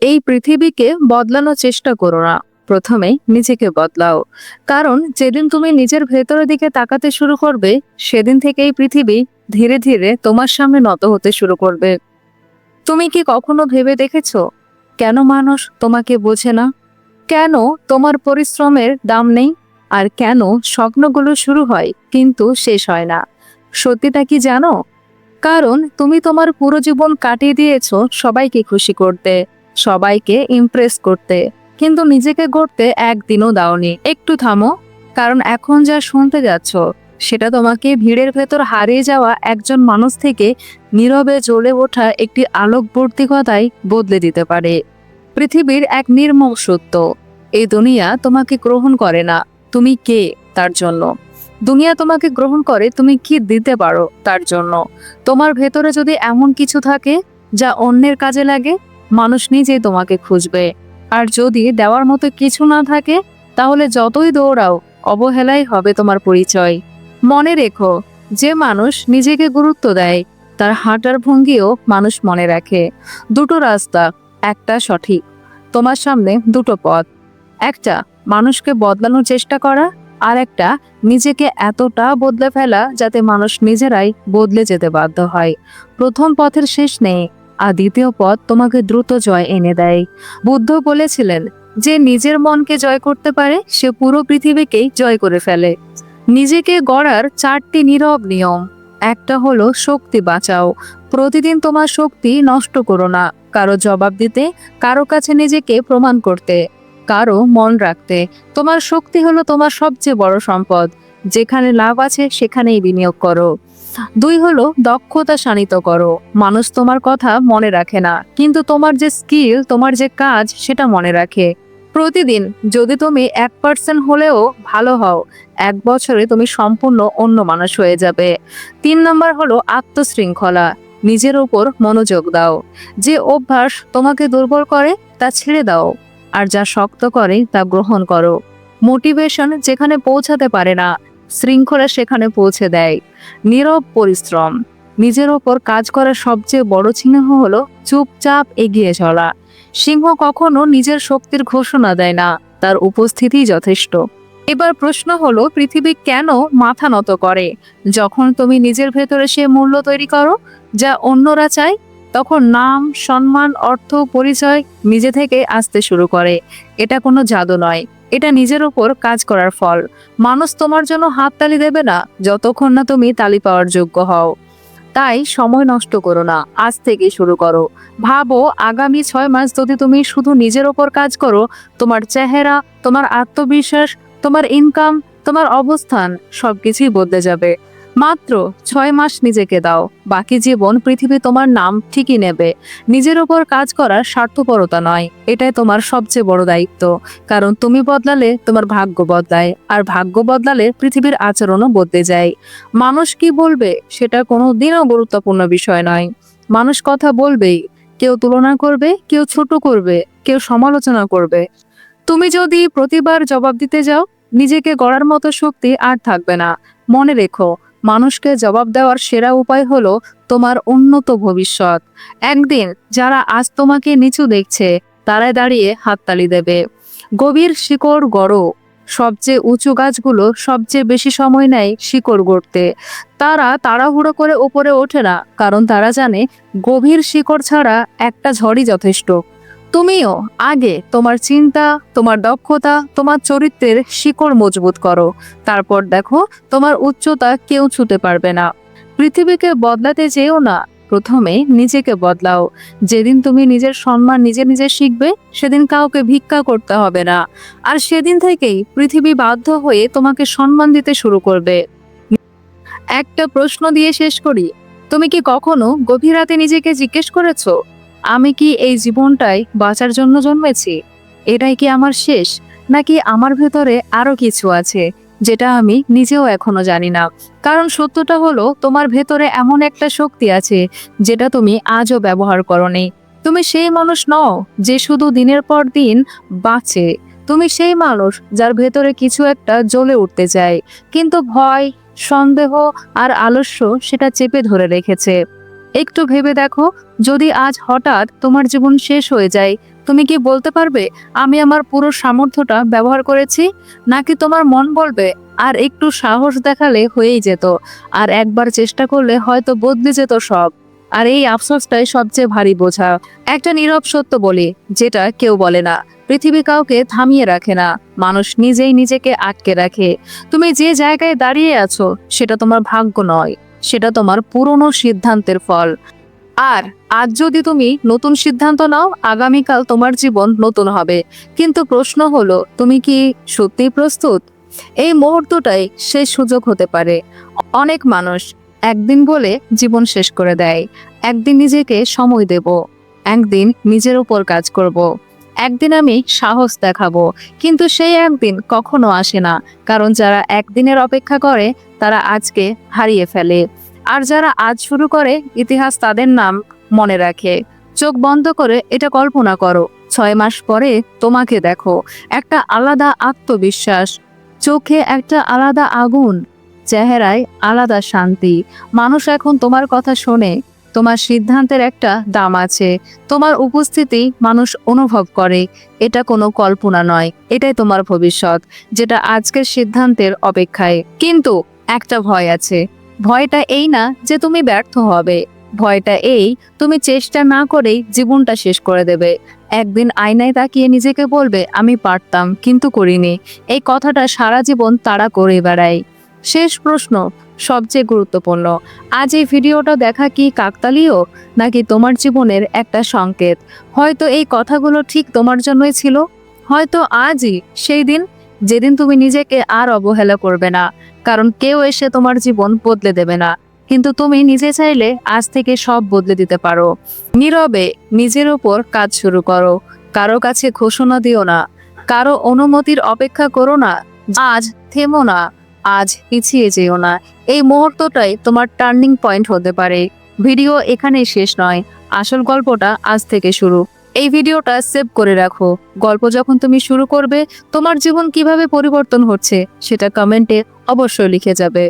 এই পৃথিবীকে বদলানোর চেষ্টা করো না। প্রথমে নিজেকে বদলাও। কারণ যেদিন তুমি নিজের ভেতরের দিকে তাকাতে শুরু করবে, সেদিন থেকে এই পৃথিবী ধীরে ধীরে তোমার সামনে নত হতে শুরু করবে। তুমি কি কখনো ভেবে দেখেছ? কেন মানুষ তোমাকে বোঝে না? কেন তোমার পরিশ্রমের দাম নেই? আর কেন স্বপ্নগুলো শুরু হয় কিন্তু শেষ হয় না? সত্যিটা কি জানো? কারণ তুমি তোমার পুরো জীবন কাটিয়ে দিয়েছ সবাইকে খুশি করতে। সবাইকে ইমপ্রেস করতে। কিন্তু নিজেকে গড়তে একদিনও দাওনি। একটু থামো, কারণ এখন যা শুনতে যাচ্ছ, সেটা তোমাকে ভিড়ের ভেতর হারিয়ে যাওয়া একজন মানুষ থেকে নীরবে জ্বলে ওঠা একটি আলোকবর্তিকতায় বদলে দিতে পারে। পৃথিবীর এক নির্মম সত্য, এই দুনিয়া তোমাকে গ্রহণ করে না, তুমি কে তার জন্য? দুনিয়া তোমাকে গ্রহণ করে তুমি কি দিতে পারো তার জন্য? তোমার ভেতরে যদি এমন কিছু থাকে, যা অন্যের কাজে লাগে মানুষ নিজেই তোমাকে খুঁজবে। আর যদি দেওয়ার মতো কিছু না থাকে, তাহলে যতই দৌড়াও, অবহেলাই হবে তোমার পরিচয়। মনে রেখো, যে মানুষ নিজেকে গুরুত্ব দেয়, তার হাঁটার ভঙ্গিও মানুষ মনে রাখে। দুটো রাস্তা, একটা সঠিক। তোমার সামনে দুটো পথ। একটা, মানুষকে বদলানোর চেষ্টা করা, আর একটা, নিজেকে এতটা বদলে ফেলা যাতে মানুষ নিজেরাই বদলে যেতে বাধ্য হয়। প্রথম পথের শেষ নেই। আর দ্বিতীয় পথ তোমাকে দ্রুত জয় এনে দেয়। বুদ্ধ বলেছিলেন, যে নিজের মনকে জয় করতে পারে, সে পুরো পৃথিবীকেই জয় করে ফেলে। নিজেকে গড়ার চারটি নীরব নিয়ম। একটা হলো শক্তি বাঁচাও। প্রতিদিন তোমার শক্তি নষ্ট করো না। কারও জবাব দিতে, কারও কাছে নিজেকে প্রমাণ করতে। কারও মন রাখতে। তোমার শক্তি হলো তোমার সবচেয়ে বড় সম্পদ। যেখানে লাভ আছে, সেখানেই বিনিয়োগ করো। দুই হলো দক্ষতা শানিত করো। মানুষ তোমার কথা মনে রাখে না, কিন্তু তোমার যে স্কিল, তোমার যে কাজ, সেটা মনে রাখে। প্রতিদিন যদি তুমি এক পার্সেন্ট হলেও ভালো হও, এক বছরে তুমি সম্পূর্ণ অন্য মানুষ হয়ে যাবে। তিন নম্বর হলো আত্মশৃঙ্খলা, নিজের ওপর মনোযোগ দাও। যে অভ্যাস তোমাকে দুর্বল করে, তা ছেড়ে দাও, আর যা শক্ত করে, তা গ্রহণ করো। মোটিভেশন যেখানে পৌঁছাতে পারে না শৃঙ্খলা সেখানে পৌঁছে দেয়। নীরব পরিশ্রম। নিজের ওপর কাজ করার সবচেয়ে বড় চিহ্ন হলো চুপচাপ এগিয়ে চলা। সিংহ কখনো নিজের শক্তির ঘোষণা দেয় না, তার উপস্থিতিই যথেষ্ট। এবার প্রশ্ন হলো, পৃথিবী কেন মাথা নত করে? যখন তুমি নিজের ভেতরে সে মূল্য তৈরি করো, যা অন্যরা চায়, তখন নাম, সম্মান, অর্থ, পরিচয় নিজে থেকে আসতে শুরু করে। এটা কোনো জাদু নয়। এটা নিজের ওপর কাজ করার ফল। মানুষ তোমার জন্য হাততালি দেবে না, যতক্ষণ না তুমি তালি পাওয়ার যোগ্য হও। তাই সময় নষ্ট করো না, আজ থেকে শুরু করো। ভাবো, আগামী ছয় মাস যদি তুমি শুধু নিজের ওপর কাজ করো, তোমার চেহারা, তোমার আত্মবিশ্বাস, তোমার ইনকাম তোমার অবস্থান সবকিছুই বদলে যাবে। মাত্র ছয় মাস নিজেকে দাও। বাকি জীবন পৃথিবী তোমার নাম ঠিকই নেবে। নিজের ওপর কাজ করার স্বার্থপরতা নয়। এটাই তোমার সবচেয়ে বড় দায়িত্ব। কারণ তুমি বদলালে তোমার ভাগ্য বদলায়, আর ভাগ্য বদলালে পৃথিবীর আচরণও বদলে যায়। মানুষ কি বলবে সেটা কোনো দিনও গুরুত্বপূর্ণ বিষয় নয়। মানুষ কথা বলবেই। কেউ তুলনা করবে, কেউ ছোট করবে, কেউ সমালোচনা করবে। তুমি যদি প্রতিবার জবাব দিতে যাও, নিজেকে গড়ার মতো শক্তি আর থাকবে না। মনে রেখো মানুষকে জবাব দেওয়ার সেরা উপায় হলো তোমার উন্নত ভবিষ্যৎ। একদিন যারা আজ তোমাকে নিচু দেখছে, তারাই দাঁড়িয়ে হাততালি দেবে। গভীর শিকড় গড়ো। সবচেয়ে উঁচু গাছগুলো সবচেয়ে বেশি সময় নেয় শিকড় গড়তে। তারা তাড়াহুড়ো করে উপরে ওঠে না, কারণ তারা জানে গভীর শিকড় ছাড়া একটা ঝড়ই যথেষ্ট। তুমিও আগে তোমার চিন্তা, তোমার দক্ষতা, তোমার চরিত্রের শিকড় মজবুত করো। তারপর দেখো তোমার উচ্চতা কেউ ছুতে পারবে না। পৃথিবীকে বদলাতে যেও না। প্রথমে নিজেকে বদলাও। যেদিন তুমি নিজের সম্মান নিজে নিজে শিখবে, সেদিন কাউকে ভিক্ষা করতে হবে না। আর সেদিন থেকেই পৃথিবী বাধ্য হয়ে তোমাকে সম্মান দিতে শুরু করবে। একটা প্রশ্ন দিয়ে শেষ করি। তুমি কি কখনো গভীর রাতে নিজেকে জিজ্ঞেস করেছ? আমি কি এই জীবনটাই বাঁচার জন্য জন্মেছি? এটাই কি আমার শেষ? নাকি আমার ভেতরে আরও কিছু আছে, যেটা আমি নিজেও এখনও জানি না। কারণ সত্যটা হলো, তোমার ভেতরে এমন একটা শক্তি আছে, যেটা তুমি আজও ব্যবহার করনি। তুমি সেই মানুষ নও, যে শুধু দিনের পর দিন বাঁচে। তুমি সেই মানুষ যার ভেতরে কিছু একটা জ্বলে উঠতে চায়। কিন্তু ভয়, সন্দেহ আর আলস্য সেটা চেপে ধরে রেখেছে। একটু ভেবে দেখো, যদি আজ হঠাৎ তোমার জীবন শেষ হয়ে যায়, তুমি কি বলতে পারবে, আমি আমার পুরো সামর্থ্যটা ব্যবহার করেছি? নাকি তোমার মন বলবে, আর একটু সাহস দেখালে হয়েই যেত, আর একবার চেষ্টা করলে হয়তো বদলে যেত সব? আর এই আফসোসটাই সবচেয়ে ভারী বোঝা। একটা নীরব সত্য বলি, যেটা কেউ বলে না। পৃথিবী কাউকে থামিয়ে রাখে না, মানুষ নিজেই নিজেকে আটকে রাখে। তুমি যে জায়গায় দাঁড়িয়ে আছো, সেটা তোমার ভাগ্য নয়। সেটা তোমার পুরনো সিদ্ধান্তের ফল। আর আজ যদি তুমি নতুন সিদ্ধান্ত নাও, আগামীকাল তোমার জীবন নতুন হবে। কিন্তু প্রশ্ন হলো, তুমি কি সত্যি প্রস্তুত? এই মুহূর্তটাই শেষ সুযোগ হতে পারে। অনেক মানুষ একদিন বলে জীবন শেষ করে দেয়। একদিন নিজেকে সময় দেব। একদিন নিজের উপর কাজ করব। একদিন আমি সাহস দেখাবো। কিন্তু সেই একদিন কখনো আসে না। কারণ যারা একদিনের অপেক্ষা করে তারা আজকে হারিয়ে ফেলে। আর যারা আজ শুরু করে, ইতিহাস তাদের নাম মনে রাখে। চোখ বন্ধ করে এটা কল্পনা করো। ছয় মাস পরে তোমাকে দেখো, একটা আলাদা আত্মবিশ্বাস। চোখে একটা আলাদা আগুন, চেহারায় আলাদা শান্তি। মানুষ এখন তোমার কথা শোনে, তোমার সিদ্ধান্তের একটা দাম আছে। তোমার উপস্থিতি মানুষ অনুভব করে। এটা কোনো কল্পনা নয়, এটাই তোমার ভবিষ্যৎ, যেটা আজকের সিদ্ধান্তের অপেক্ষায়। কিন্তু একটা ভয় আছে। ভয়টা এই না যে তুমি ব্যর্থ হবে। ভয়টা এই, তুমি চেষ্টা না করেই জীবনটা শেষ করে দেবে। একদিন আয়নায় তাকিয়ে নিজেকে বলবে, আমি পারতাম, কিন্তু করিনি। এই কথাটা সারা জীবন তারা করে বেড়ায়। শেষ প্রশ্ন, সবচেয়ে গুরুত্বপূর্ণ, আজ এই ভিডিওটা দেখা কি কাকতালীয়, নাকি তোমার জীবনের একটা সংকেত? হয়তো এই কথাগুলো ঠিক তোমার জন্যই ছিল। হয়তো আজই, সেই দিন, যেদিন তুমি নিজেকে আর অবহেলা করবে না। কারণ কেউ এসে তোমার জীবন বদলে দেবে না। কিন্তু তুমি নিজে চাইলে আজ থেকে সব বদলে দিতে পারো। নীরবে নিজের উপর কাজ শুরু করো। কারও কাছে ঘোষণা দিও না। কারও অনুমতির অপেক্ষা করো না। আজ থেমো না। আজ পিছিয়ে যেও না। এই মুহূর্তটাই তোমার টার্নিং পয়েন্ট হতে পারে। ভিডিও এখানেই শেষ নয়। আসল গল্পটা আজ থেকে শুরু। এই ভিডিওটা সেভ করে রাখো। গল্প যখন তুমি শুরু করবে, তোমার জীবন কীভাবে পরিবর্তন হচ্ছে, সেটা কমেন্টে অবশ্যই লিখে যাবে।